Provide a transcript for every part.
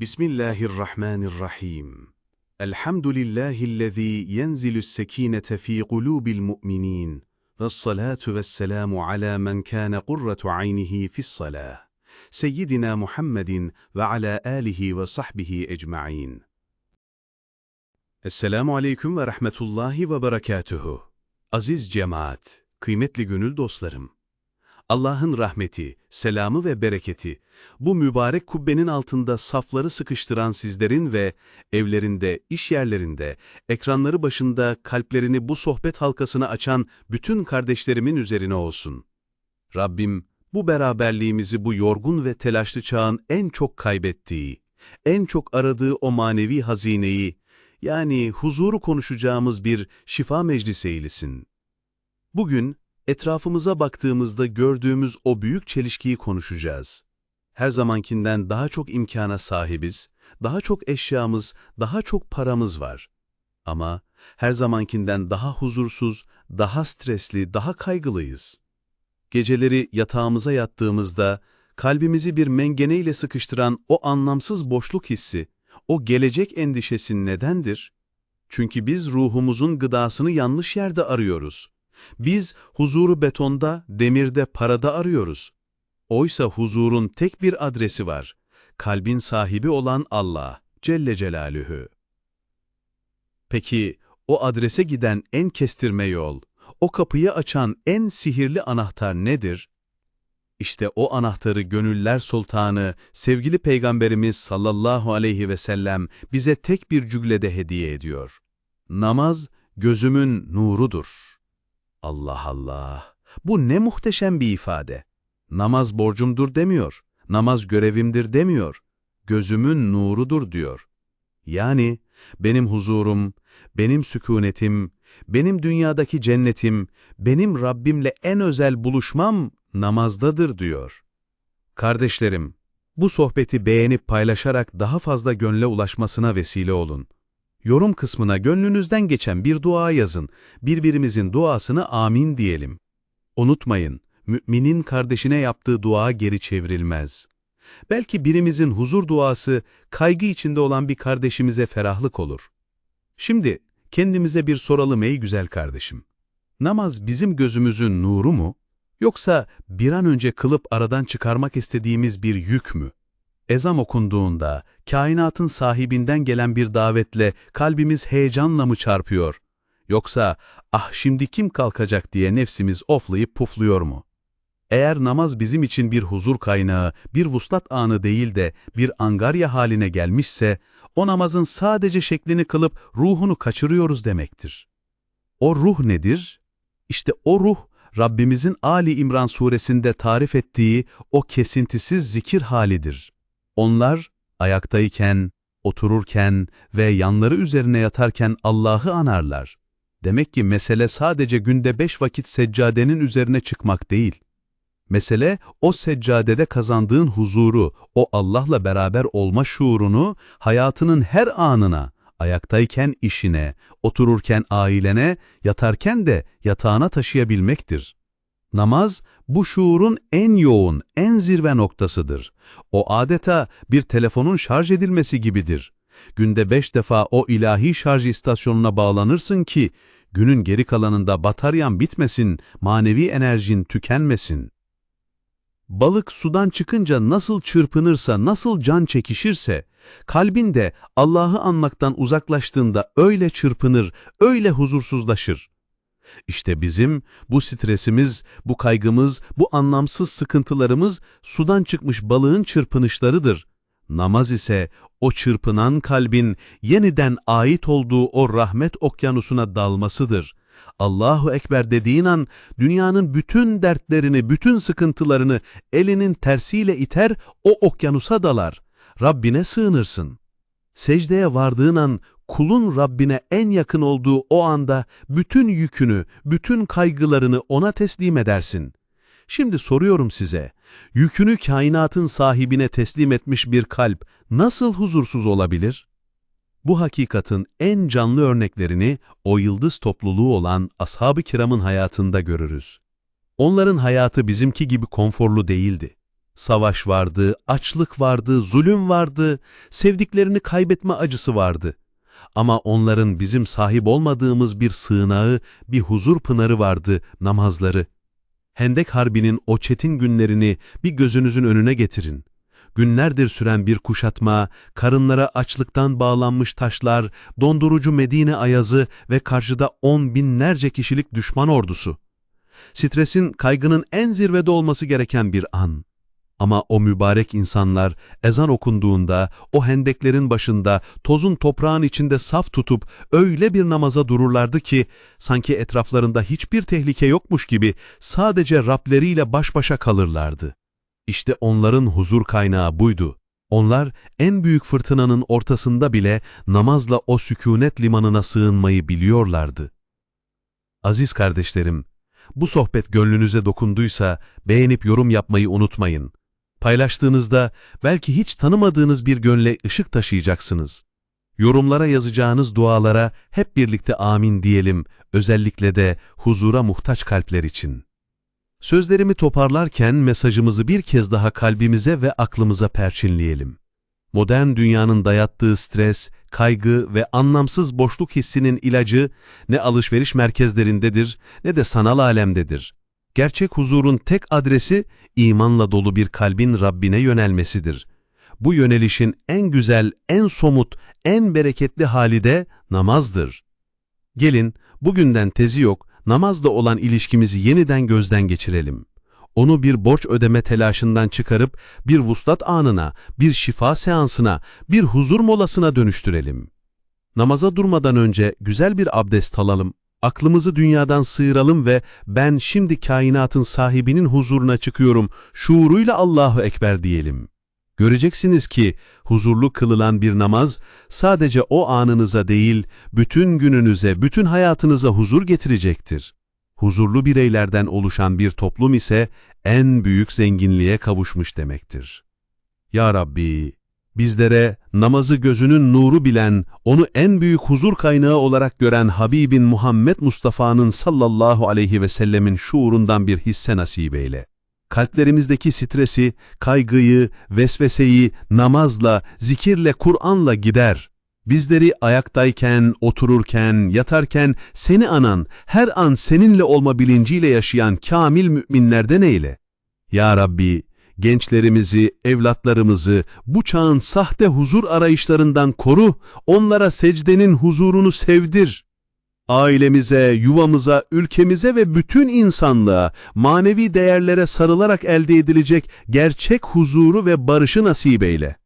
Bismillahirrahmanirrahim. Elhamdülillahillezî yenzilu s-sekînete fî kulûbil mu'minîn. Vessalatu vesselamu ala men kâne qurratu aynihi fissalâh. Seyyidina Muhammedin ve ala âlihi ve sahbihi ecma'in. Esselamu aleyküm ve rahmetullahi ve berekatuhu. Aziz cemaat, kıymetli gönül dostlarım. Allah'ın rahmeti, selamı ve bereketi, bu mübarek kubbenin altında safları sıkıştıran sizlerin ve evlerinde, iş yerlerinde, ekranları başında kalplerini bu sohbet halkasına açan bütün kardeşlerimin üzerine olsun. Rabbim, bu beraberliğimizi bu yorgun ve telaşlı çağın en çok kaybettiği, en çok aradığı o manevi hazineyi, yani huzuru konuşacağımız bir şifa meclisi eylesin. Bugün etrafımıza baktığımızda gördüğümüz o büyük çelişkiyi konuşacağız. Her zamankinden daha çok imkana sahibiz, daha çok eşyamız, daha çok paramız var. Ama her zamankinden daha huzursuz, daha stresli, daha kaygılıyız. Geceleri yatağımıza yattığımızda kalbimizi bir mengeneyle sıkıştıran o anlamsız boşluk hissi, o gelecek endişesi nedendir? Çünkü biz ruhumuzun gıdasını yanlış yerde arıyoruz. Biz huzuru betonda, demirde, parada arıyoruz. Oysa huzurun tek bir adresi var. Kalbin sahibi olan Allah Celle Celaluhu. Peki o adrese giden en kestirme yol, o kapıyı açan en sihirli anahtar nedir? İşte o anahtarı gönüller sultanı, sevgili Peygamberimiz sallallahu aleyhi ve sellem bize tek bir cümlede hediye ediyor. Namaz gözümün nurudur. Allah Allah! Bu ne muhteşem bir ifade. Namaz borcumdur demiyor, namaz görevimdir demiyor, gözümün nurudur diyor. Yani benim huzurum, benim sükunetim, benim dünyadaki cennetim, benim Rabbimle en özel buluşmam namazdadır diyor. Kardeşlerim, bu sohbeti beğenip paylaşarak daha fazla gönle ulaşmasına vesile olun. Yorum kısmına gönlünüzden geçen bir dua yazın, birbirimizin duasını amin diyelim. Unutmayın, müminin kardeşine yaptığı dua geri çevrilmez. Belki birimizin huzur duası, kaygı içinde olan bir kardeşimize ferahlık olur. Şimdi kendimize bir soralım ey güzel kardeşim. Namaz bizim gözümüzün nuru mu? Yoksa bir an önce kılıp aradan çıkarmak istediğimiz bir yük mü? Ezan okunduğunda, kainatın sahibinden gelen bir davetle kalbimiz heyecanla mı çarpıyor? Yoksa, ah şimdi kim kalkacak diye nefsimiz oflayıp pufluyor mu? Eğer namaz bizim için bir huzur kaynağı, bir vuslat anı değil de bir angarya haline gelmişse, o namazın sadece şeklini kılıp ruhunu kaçırıyoruz demektir. O ruh nedir? İşte o ruh, Rabbimizin Ali İmran suresinde tarif ettiği o kesintisiz zikir halidir. Onlar ayaktayken, otururken ve yanları üzerine yatarken Allah'ı anarlar. Demek ki mesele sadece günde beş vakit seccadenin üzerine çıkmak değil. Mesele o seccadede kazandığın huzuru, o Allah'la beraber olma şuurunu hayatının her anına, ayaktayken işine, otururken ailene, yatarken de yatağına taşıyabilmektir. Namaz, bu şuurun en yoğun, en zirve noktasıdır. O adeta bir telefonun şarj edilmesi gibidir. Günde beş defa o ilahi şarj istasyonuna bağlanırsın ki, günün geri kalanında bataryan bitmesin, manevi enerjin tükenmesin. Balık sudan çıkınca nasıl çırpınırsa, nasıl can çekişirse, kalbin de Allah'ı anmaktan uzaklaştığında öyle çırpınır, öyle huzursuzlaşır. İşte bizim bu stresimiz, bu kaygımız, bu anlamsız sıkıntılarımız sudan çıkmış balığın çırpınışlarıdır. Namaz ise o çırpınan kalbin yeniden ait olduğu o rahmet okyanusuna dalmasıdır. Allahu Ekber dediğin an dünyanın bütün dertlerini, bütün sıkıntılarını elinin tersiyle iter, o okyanusa dalar. Rabbine sığınırsın. Secdeye vardığın an kulun Rabbine en yakın olduğu o anda bütün yükünü, bütün kaygılarını ona teslim edersin. Şimdi soruyorum size, yükünü kainatın sahibine teslim etmiş bir kalp nasıl huzursuz olabilir? Bu hakikatin en canlı örneklerini o yıldız topluluğu olan ashab-ı kiramın hayatında görürüz. Onların hayatı bizimki gibi konforlu değildi. Savaş vardı, açlık vardı, zulüm vardı, sevdiklerini kaybetme acısı vardı. Ama onların bizim sahip olmadığımız bir sığınağı, bir huzur pınarı vardı, namazları. Hendek Harbi'nin o çetin günlerini bir gözünüzün önüne getirin. Günlerdir süren bir kuşatma, karınlara açlıktan bağlanmış taşlar, dondurucu Medine ayazı ve karşıda on binlerce kişilik düşman ordusu. Stresin, kaygının en zirvede olması gereken bir an. Ama o mübarek insanlar ezan okunduğunda o hendeklerin başında tozun toprağın içinde saf tutup öyle bir namaza dururlardı ki sanki etraflarında hiçbir tehlike yokmuş gibi sadece Rableriyle baş başa kalırlardı. İşte onların huzur kaynağı buydu. Onlar en büyük fırtınanın ortasında bile namazla o sükunet limanına sığınmayı biliyorlardı. Aziz kardeşlerim, bu sohbet gönlünüze dokunduysa beğenip yorum yapmayı unutmayın. Paylaştığınızda belki hiç tanımadığınız bir gönle ışık taşıyacaksınız. Yorumlara yazacağınız dualara hep birlikte amin diyelim, özellikle de huzura muhtaç kalpler için. Sözlerimi toparlarken mesajımızı bir kez daha kalbimize ve aklımıza perçinleyelim. Modern dünyanın dayattığı stres, kaygı ve anlamsız boşluk hissinin ilacı ne alışveriş merkezlerindedir ne de sanal alemdedir. Gerçek huzurun tek adresi imanla dolu bir kalbin Rabbine yönelmesidir. Bu yönelişin en güzel, en somut, en bereketli hali de namazdır. Gelin, bugünden tezi yok, namazla olan ilişkimizi yeniden gözden geçirelim. Onu bir borç ödeme telaşından çıkarıp bir vuslat anına, bir şifa seansına, bir huzur molasına dönüştürelim. Namaza durmadan önce güzel bir abdest alalım. Aklımızı dünyadan sıyıralım ve ben şimdi kainatın sahibinin huzuruna çıkıyorum şuuruyla Allahu Ekber diyelim. Göreceksiniz ki huzurlu kılılan bir namaz sadece o anınıza değil, bütün gününüze, bütün hayatınıza huzur getirecektir. Huzurlu bireylerden oluşan bir toplum ise en büyük zenginliğe kavuşmuş demektir. Ya Rabbi, bizlere namazı gözünün nuru bilen, onu en büyük huzur kaynağı olarak gören Habibin Muhammed Mustafa'nın sallallahu aleyhi ve sellemin şuurundan bir hisse nasip eyle. Kalplerimizdeki stresi, kaygıyı, vesveseyi namazla, zikirle, Kur'an'la gider. Bizleri ayaktayken, otururken, yatarken seni anan, her an seninle olma bilinciyle yaşayan kamil müminlerden eyle. Ya Rabbi, gençlerimizi, evlatlarımızı bu çağın sahte huzur arayışlarından koru, onlara secdenin huzurunu sevdir. Ailemize, yuvamıza, ülkemize ve bütün insanlığa manevi değerlere sarılarak elde edilecek gerçek huzuru ve barışı nasip eyle.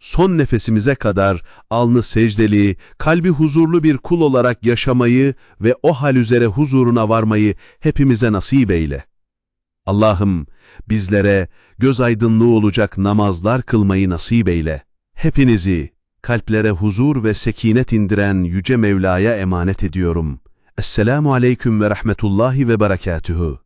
Son nefesimize kadar alnı secdeli, kalbi huzurlu bir kul olarak yaşamayı ve o hal üzere huzuruna varmayı hepimize nasip eyle. Allah'ım bizlere göz aydınlığı olacak namazlar kılmayı nasip eyle. Hepinizi kalplere huzur ve sekinet indiren Yüce Mevla'ya emanet ediyorum. Esselamu aleyküm ve rahmetullahi ve berekatühü.